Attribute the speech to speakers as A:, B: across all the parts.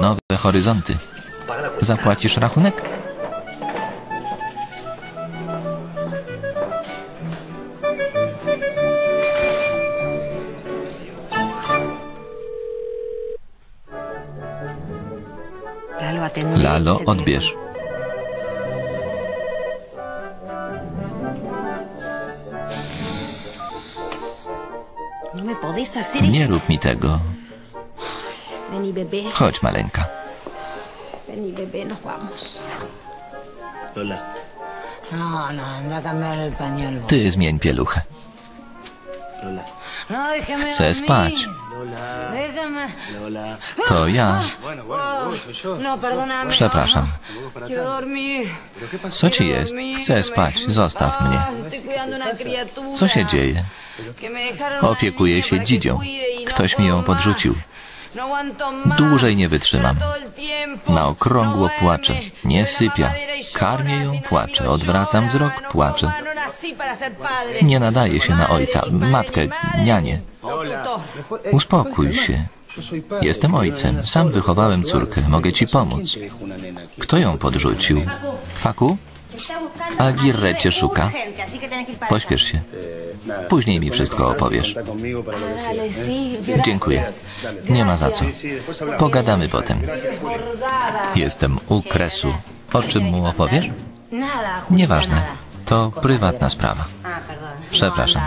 A: nowe horyzonty. Zapłacisz rachunek?
B: Lalo,
A: odbierz. Nie rób mi tego. Chodź, maleńka.
C: No, no.
A: Ty zmień pieluchę.
C: No,
A: Chcę spać. To ja.
C: No, perdóname.
A: Przepraszam. Co ci jest? Chcę spać. Zostaw mnie.
C: Ah.
A: Co się dzieje? Opiekuję się dzidzią.
C: y
A: Ktoś mi ją podrzucił.
C: No.
A: Dłużej nie wytrzymam. Na okrągło
C: No duerme.
A: Nie sypia.
C: y.
A: Karmię ją,
C: no amigo
A: Odwracam wzrok,
C: padre.
A: Nie nadaje się na ojca,
C: ni
A: matkę,
C: padre, ni madre,
A: nianię.
C: o tutor.
D: Ey,
A: Uspokój
D: ¿puedes
A: się. Jestem ojcem. Sam wychowałem córkę. Mogę ci
D: ¿Quién
A: pomóc. Kto ją podrzucił? Faku? Aguirre cię szuka. Pośpiesz się. Później mi wszystko opowiesz. Dziękuję. Nie ma za co. Pogadamy potem. Jestem u kresu. O czym mu opowiesz? Nieważne. To prywatna sprawa. Przepraszam.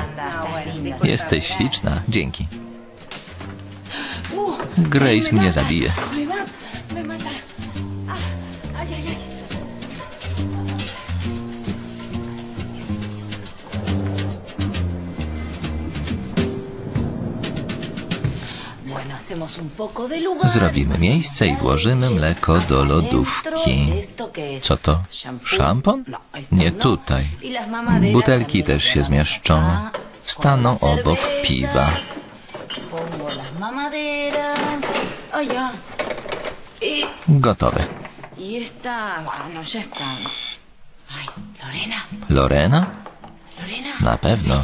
A: Jesteś śliczna. Dzięki. Grace mnie zabije. Zrobimy miejsce i włożymy mleko do lodówki. Co to? Szampon?
C: No,
A: Nie
C: no.
A: tutaj.
C: Y
A: Butelki też się zmieszczą. Staną obok piwa.
C: Y,
A: Gotowe.
C: y Lorena.
A: Lorena?
C: Lorena.
A: Na pewno.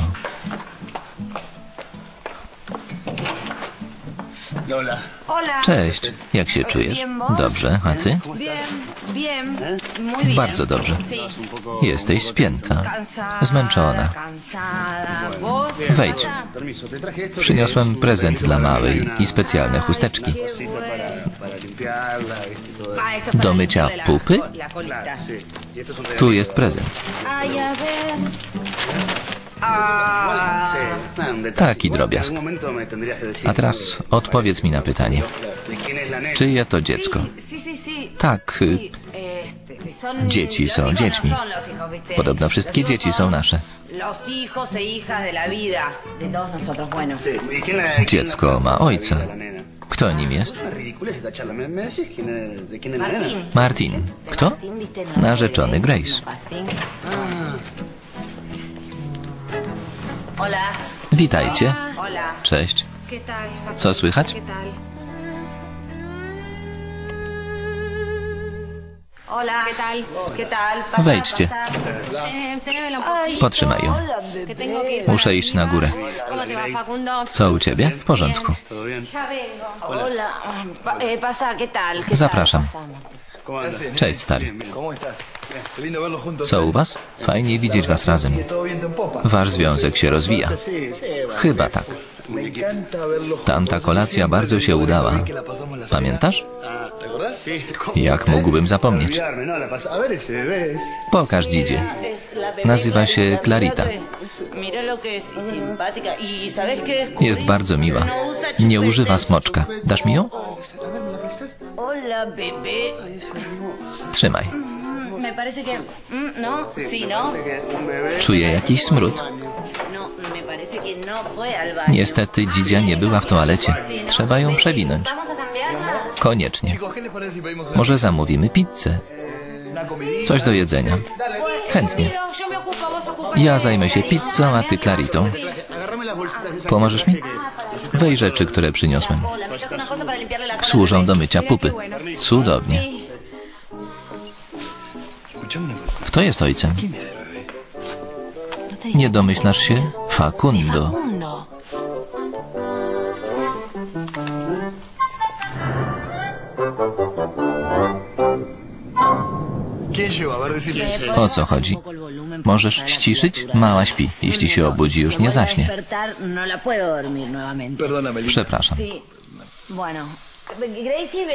A: Cześć. Jak się czujesz? Dobrze. A ty?
C: Bien.
A: Bardzo dobrze. Jesteś spięta. Zmęczona. Wejdź. Przyniosłem prezent dla małej i specjalne chusteczki.
C: Ah,
A: Do mycia pupy?
D: Y
A: Tu jest prezent. Taki drobiazg. A teraz odpowiedz mi na pytanie. Czyje to dziecko? Tak, Dzieci są dziećmi. Podobno wszystkie dzieci są nasze.
C: Los hijos e hijas de la vida de todos nosotros. Bueno,
D: Sí, ¿y quién la- quién
A: Dziecko ma ojca. Kto nim jest? Martin. Kto?
C: Martín, ¿viste el nombre
A: Narzeczony Grace. Witajcie. Cześć. Co słychać? Wejdźcie.
B: Eh.
A: Potrzymaj ją. Muszę iść na górę. Co u ciebie? W porządku.
D: ¿Todo bien?
B: Ya vengo.
C: Hola. Pa- eh, pasa, ¿qué tal? ¿Qué
A: Zapraszam. Cześć, stary. Co u was? Fajnie widzieć was razem. Wasz związek się rozwija. Chyba tak. Tamta kolacja bardzo się udała. Pamiętasz? Jak mógłbym zapomnieć? Pokaż dzidzie. Nazywa się
C: Clarita.
A: Jest bardzo miła. Nie używa smoczka. Dasz mi ją? Trzymaj.
C: Me parece que... mm, ¿No? Sí, ¿no?
A: Czuję jakiś smród.
C: No, no.
A: Niestety dzidzia nie była w toalecie. Trzeba ją przewinąć. Koniecznie.
E: Chicos, ¿qué les parece si pedimos una,
A: Może zamówimy pizzę? Coś do jedzenia. Chętnie. Ja zajmę się pizzą, a ty
D: esas.
A: Pomożesz mi? Weź rzeczy, które przyniosłem. Służą do mycia pupy. Cudownie. Kto jest ojcem? Nie domyślasz się? Facundo. O co chodzi? Możesz ściszyć? Mała śpi. Jeśli się obudzi, już nie zaśnie.
C: No.
A: Przepraszam.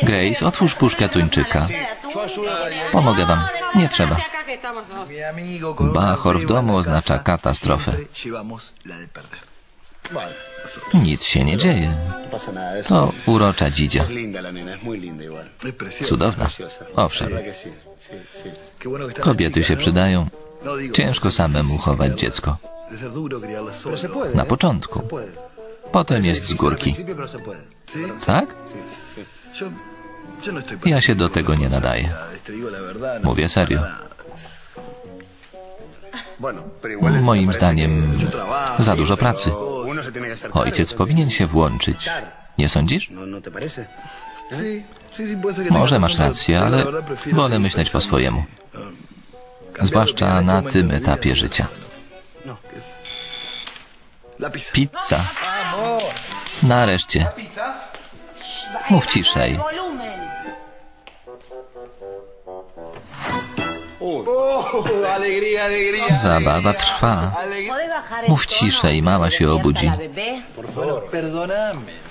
A: Grace, otwórz puszkę tuńczyka. Pomogę wam. Nie trzeba. Bachor w domu oznacza katastrofę. Nic się nie dzieje. To urocza dzidzia. Cudowna. Owszem, kobiety się przydają. Ciężko samemu chować dziecko. Na początku. Potem jest z górki. Tak?
E: No
A: Ja się do tego nie nadaję.
E: Verdad. no
A: Mówię serio. Moim zdaniem za dużo pracy.
D: cargo
A: Ojciec powinien się włączyć. Nie sądzisz?
D: ¿No,
E: que
A: Może masz rację, ale wolę myśleć po swojemu.
E: cambiar
A: Zwłaszcza na tym etapie życia.
E: Pizza.
A: Nareszcie. Mów ciszej. Zabawa trwa.
C: ¿Podés bajar el
A: Mów ciszej, mama się obudzi.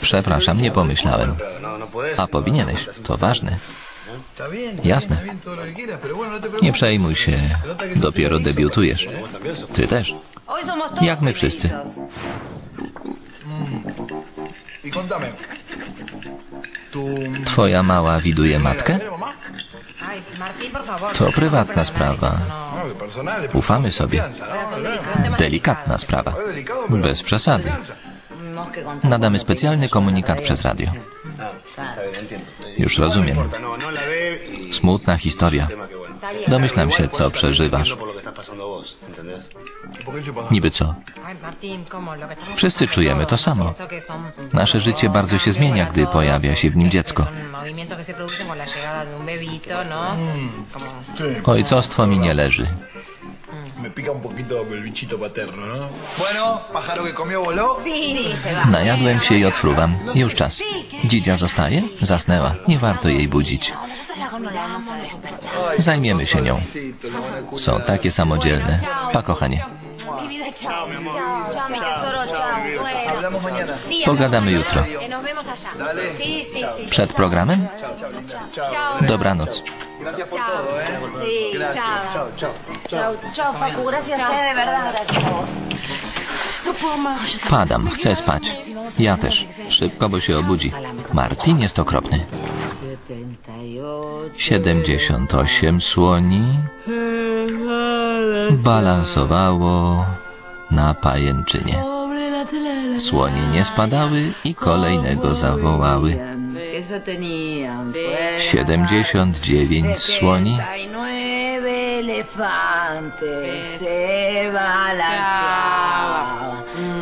A: Przepraszam, nie pomyślałem. A powinieneś, to ważne. Jasne. Nie przejmuj się. Dopiero debiutujesz. Ty też. Jak my wszyscy. Twoja mała widuje matkę? To prywatna sprawa.
E: No,
A: Ufamy sobie. Delikatna sprawa. Bez przesady. Nadamy specjalny komunikat przez radio.
D: Entiendo.
A: Już rozumiem.
D: Y...
A: Smutna historia.
D: Bueno.
A: Domyślam się, co przeżywasz. Niby co? Wszyscy czujemy to samo. Nasze życie bardzo się zmienia, gdy pojawia się w nim dziecko.
B: ¿no?
E: Sí,
A: Ojcostwo mi nie leży.
E: paterno, ¿no?
A: Najadłem się i odfruwam. Już czas. Dzidzia zostaje? Zasnęła. Nie warto jej budzić. Zajmiemy się nią. Są takie samodzielne. Pa, kochanie.
C: Mi chao. Mi tesoro, chao.
A: Pogadamy jutro. Przed programem? Dobranoc.
E: Gracias por todo.
C: Sí,
E: Gracias.
C: chao.
E: Chao, chao.
C: Chao, chao, Facu. Gracias, eh, de verdad, gracias a vos.
A: Padam, chcę spać. Ja też. Szybko, bo się obudzi. Martin jest okropny. 78 słoni balansowało na pajęczynie. Słonie nie spadały i kolejnego zawołały.
C: Fue
A: 79 słoni
C: 79 elefantes. Se balanceaba.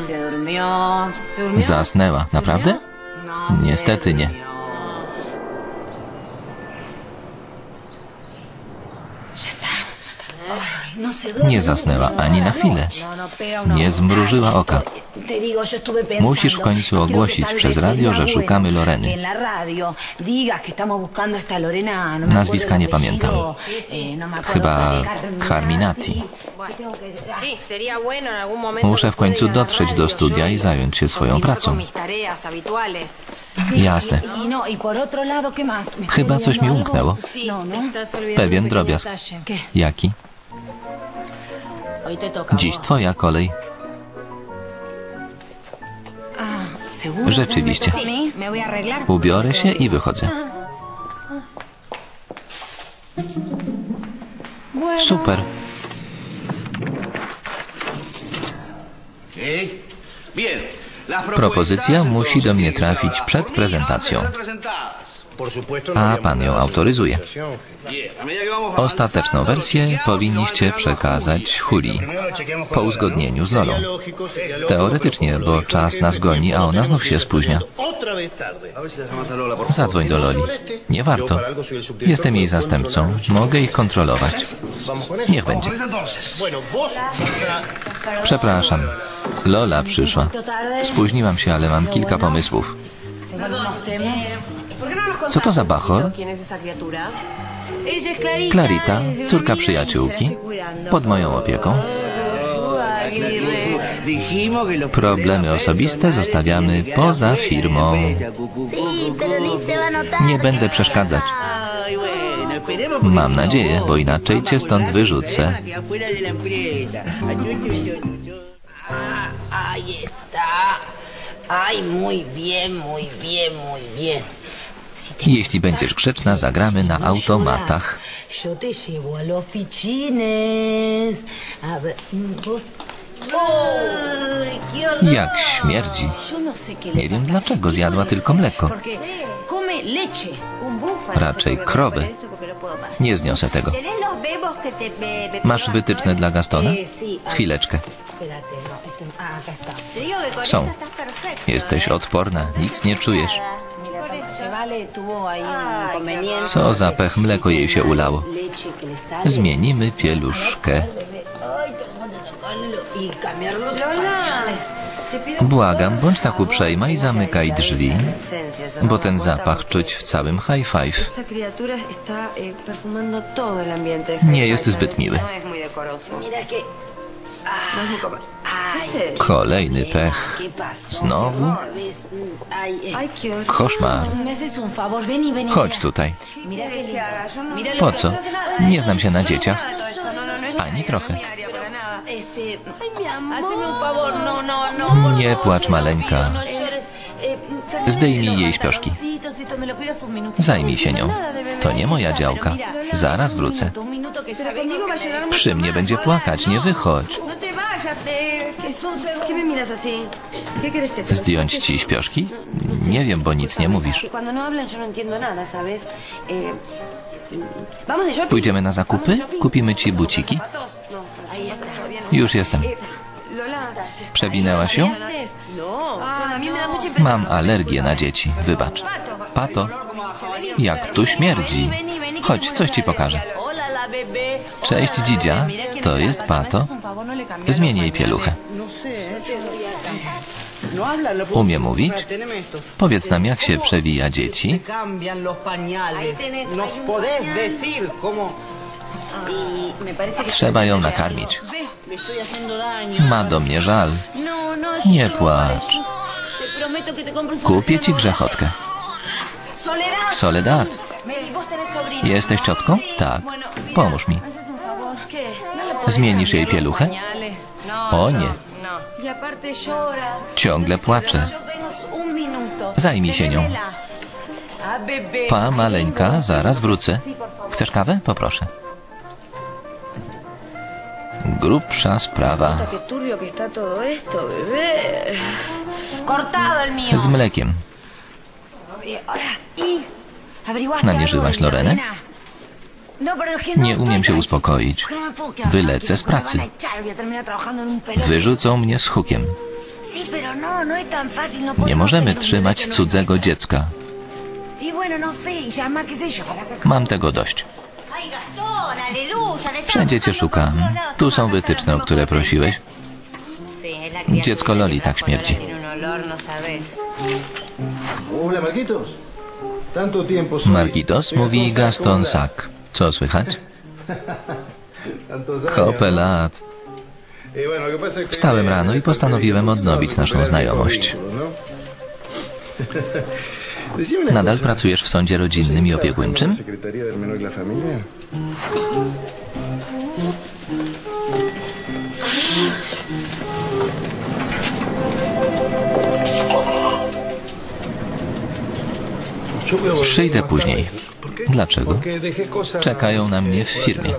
C: Se durmió.
B: ¿Se durmió?
A: zasnęła. Naprawdę? Niestety nie. Nie zasnęła ani na chwilę. Nie zmrużyła oka. Musisz w końcu ogłosić przez radio, że szukamy Loreny. Nazwiska nie pamiętam. Chyba
C: Carminati.
A: Muszę w końcu dotrzeć do studia i zająć się swoją pracą. Jasne.
C: Y no, y por otro lado, ¿qué más? ¿Me estoy
A: Chyba coś mi umknęło. Pewien drobiazg. Jaki? Dziś twoja kolej. Rzeczywiście. Ubiorę się i wychodzę. Super.
F: Bien. Las
A: Propozycja musi do mnie trafić przed prezentacją. A pan ją autoryzuje. Ostateczną wersję powinniście przekazać Huli po uzgodnieniu z Lolą. Teoretycznie, bo czas nas goni, a ona znów się spóźnia. Zadzwoń do Loli. Nie warto. Jestem jej zastępcą. Mogę ich kontrolować. Niech będzie. Przepraszam. Lola przyszła. Spóźniłam się, ale mam kilka pomysłów. Co to za bachor? Clarita, córka przyjaciółki, pod moją opieką. Problemy osobiste zostawiamy poza firmą. Nie będę przeszkadzać. Mam nadzieję, bo inaczej cię stąd wyrzucę.
C: Ahí está. Ay, muy bien, muy bien, muy bien.
A: Jeśli będziesz grzeczna, zagramy na automatach. Jak śmierdzi. Nie wiem dlaczego zjadła tylko mleko. Raczej krowy. Nie zniosę tego. Masz wytyczne dla Gastona? Chwileczkę. Są. Jesteś odporna, nic nie czujesz. Co za pech, mleko jej się ulało. Zmienimy pieluszkę.
C: Y.
A: Błagam, bądź tak uprzejma i zamykaj drzwi, bo ten zapach czuć w całym high five.
B: Eh.
A: Nie jest zbyt miły. Kolejny pech. Znowu? Koszmar. Chodź tutaj. Po co? Nie znam się na dzieciach. Ani trochę. Nie płacz, maleńka. Zdejmij jej śpioszki. Zajmij się nią. To nie moja działka. Zaraz wrócę. Przy mnie będzie płakać, nie wychodź.
B: No te vayas, eh, que es un segundo. ¿Qué me miras así? ¿Qué quieres que te
A: Zdjąć ci śpioszki? Nie wiem, bo nic nie mówisz. Pójdziemy na zakupy? Kupimy ci buciki? Już jestem.
B: Eh, Lola.
A: Mam alergię na dzieci, wybacz. Pato, jak tu śmierdzi. Chodź, coś ci pokażę. Cześć, dzidzia. To jest Pato. Zmień jej pieluchę. Umie mówić? Powiedz nam, jak się przewija dzieci. Trzeba ją nakarmić. Ma do mnie żal. Nie płacz. Kupię ci grzechotkę.
C: Soledad.
A: Jesteś ciotką? Tak. Pomóż mi.
C: ¿No
A: Zmienisz jej pieluchę?
C: No,
A: O nie,
C: aparte llora.
A: ciągle płacze. Zajmij się nią.
C: Tenémela. A bebé.
A: Pa, maleńka, zaraz wrócę. Chcesz kawę? Poproszę. Grubsza sprawa. Z mlekiem.
C: ¿Y? ¿Averiguaste
A: Namierzyłaś Lorenę?
C: No, no
A: Nie umiem się uspokoić. Wylecę z pracy. Wyrzucą mnie z hukiem.
C: No,
A: Nie możemy trzymać cudzego dziecka.
C: Y yo.
A: Mam tego dość. Wszędzie cię szukam. Tu są wytyczne, o które prosiłeś. Dziecko Loli tak śmierdzi.
G: Lola, Tiene un olor, no sabes.
E: Hola, Marquitos. Tanto tiempo soy.
A: Margitos mówi Gaston Sack. Co słychać? Kopę
E: ¿no?
A: lat.
E: Que-
A: Wstałem rano i postanowiłem odnowić naszą znajomość.
E: Una
A: Nadal pracujesz w sądzie rodzinnym i opiekuńczym? Przyjdę później. Dlaczego? Czekają na mnie w firmie.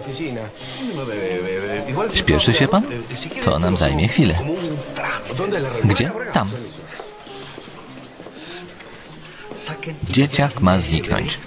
A: Śpieszy się pan? To nam zajmie chwilę. Gdzie? Tam. Dzieciak ma zniknąć.